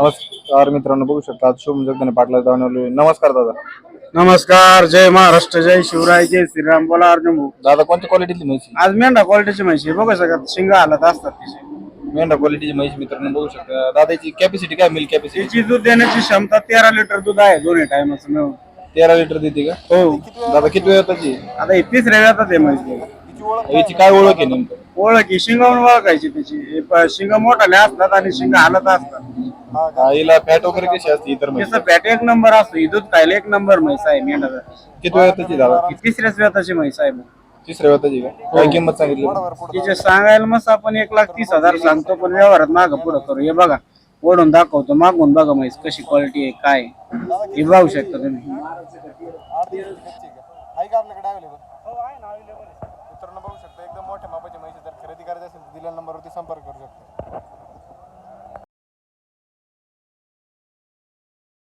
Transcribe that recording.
नमस्कार मित्रांनो बघू शकता आज शुभम जगदाने पाटला जाऊन आलोय. नमस्कार दादा. नमस्कार जय महाराष्ट्र जय शिवराय जय श्रीराम. बोला अर्जुन भाऊ. दादा कोणत्या क्वालिटीतली म्हैसी आज मेंढा क्वालिटीची म्हशी. बघू शकत शिंग हालत असतात तिची. मेंढा क्वालिटीची म्हैस मित्रांनो बघू शकता. दादाची कॅपॅसिटी काय मिल्क कॅपॅसिटी तिची दूध देण्याची क्षमता तेरा लिटर दूध आहे दोन्ही टायमाचं मिळून. तेरा लिटर देते का? हो. दादा किती वेळ त्याची आता ही तिसऱ्या वेळात आहे म्हैस याची काय ओळख आहे नेमकं? ओळख ही शिंगावून ओळखायची हे प- शिंग मोठाले असतात आणि शिंग हालत असतात. हा, हिला फॅट वगैरे कशी असते इतर त्याचा फॅट एक नंबर असतो ही दूध खायला एक नंबर म्हैस आहे मेंढा किती वेळ त्याची दादा ही तिसऱ्याच वेळाची म्हैस आहे मग. तिसऱ्या वेळ त्याची का? काय किंमत सांगितली? तिचे सांगायला मस्त आपण एक लाख तीस हजार सांगतो पण व्यवहारात मागं पुढं करू. हे बघा ओढून दाखवतो मागून बघा म्हैस कशी क्वालिटी आहे काय आहे. हे बघू शकता तुम्ही. आहे का आपल्याकडे अवेलेबल मित्रांनो बघू शकता. एकदम मोठ्या मापाची म्हैस जर खरेदी करायची असेल तर दिलेल्या नंबरवरती संपर्क करू शकता.